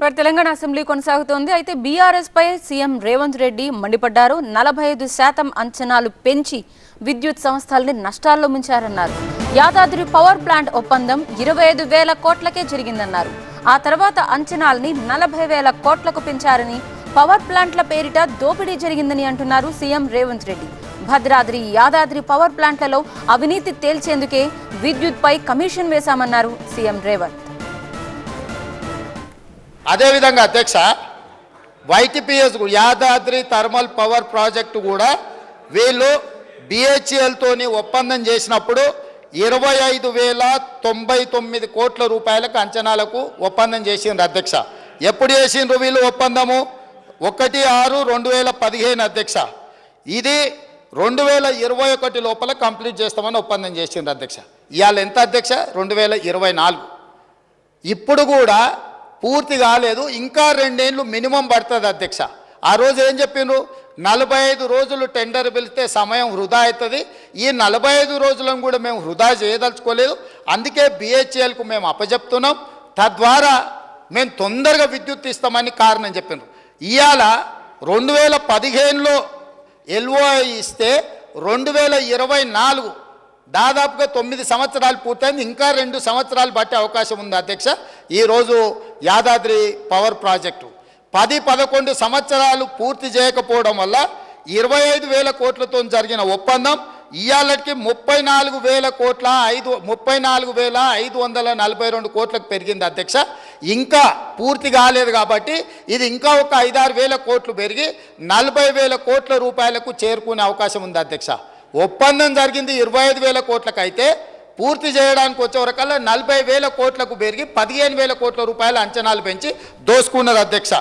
మరి తెలంగాణ అసెంబ్లీ కొనసాగుతోంది. అయితే బీఆర్ఎస్ పై సీఎం రేవంత్ రెడ్డి మండిపడ్డారు. నలభై ఐదు శాతం అంచనాలు పెంచి విద్యుత్ సంస్థల్ని నష్టాల్లో ముంచారన్నారు. యాదాద్రి పవర్ ప్లాంట్ ఒప్పందం ఇరవై ఐదు వేల కోట్లకే జరిగిందన్నారు. ఆ తర్వాత అంచనాల్ని నలభై వేల కోట్లకు పెంచారని పవర్ ప్లాంట్ల పేరిట దోపిడీ జరిగిందని అంటున్నారు సీఎం రేవంత్ రెడ్డి. భద్రాద్రి యాదాద్రి పవర్ ప్లాంట్లలో అవినీతి తేల్చేందుకే విద్యుత్పై కమిషన్ వేశామన్నారు సీఎం రేవంత్. అదేవిధంగా అధ్యక్ష YTPS Yadadri thermal power project కూడా వీళ్ళు బిహెచ్ఎల్తోని ఒప్పందం చేసినప్పుడు ఇరవై ఐదు వేల తొంభై తొమ్మిది కోట్ల రూపాయలకు అంచనాలకు ఒప్పందం చేసిండ్రు అధ్యక్ష. ఎప్పుడు చేసిండ్రు వీళ్ళు ఒప్పందము? ఒకటి ఆరు రెండు వేల పదిహేను అధ్యక్ష. ఇది రెండు వేల ఇరవై ఒకటి లోపల కంప్లీట్ చేస్తామని ఒప్పందం చేసిండ్రు అధ్యక్ష. ఇవాళ ఎంత అధ్యక్ష? రెండు వేల ఇరవై నాలుగు. ఇప్పుడు కూడా పూర్తి కాలేదు ఇంకా రెండేళ్ళు మినిమం పడుతుంది అధ్యక్ష. ఆ రోజు ఏం చెప్పిండ్రు? నలభై ఐదు రోజులు టెండర్ పిలిస్తే సమయం వృధా అవుతుంది. ఈ నలభై ఐదు రోజులను కూడా మేము వృధా చేయదలుచుకోలేదు. అందుకే బిహెచ్ఎల్కు మేము అప్పచెప్తున్నాం తద్వారా మేము తొందరగా విద్యుత్ ఇస్తామని కారణం చెప్పిండ్రు ఇవాళ రెండు వేల పదిహేనులో ఎల్ఓ ఇస్తే రెండు వేల ఇరవై నాలుగు దాదాపుగా తొమ్మిది సంవత్సరాలు పూర్తయింది. ఇంకా రెండు సంవత్సరాలు పట్టే అవకాశం ఉంది అధ్యక్ష. ఈరోజు యాదాద్రి పవర్ ప్రాజెక్టు. పది పదకొండు సంవత్సరాలు పూర్తి చేయకపోవడం వల్ల ఇరవై ఐదు వేల కోట్లతో జరిగిన ఒప్పందం ఇవాళకి ముప్పై నాలుగు వేల కోట్ల ఐదు ముప్పై నాలుగు వేల ఐదు వందల నలభై రెండు కోట్లకు పెరిగింది అధ్యక్ష. ఇంకా పూర్తి కాలేదు కాబట్టి ఇది ఇంకా ఒక ఐదారు వేల కోట్లు పెరిగి నలభై వేల కోట్ల రూపాయలకు చేరుకునే అవకాశం ఉంది అధ్యక్ష. ఒప్పందం జరిగింది ఇరవై ఐదు వేల కోట్లకు అయితే పూర్తి చేయడానికి వచ్చేవరకల్లా నలభై వేల కోట్లకు పెరిగి పదిహేను వేల కోట్ల రూపాయల అంచనాలు పెంచి దోసుకున్నది అధ్యక్ష.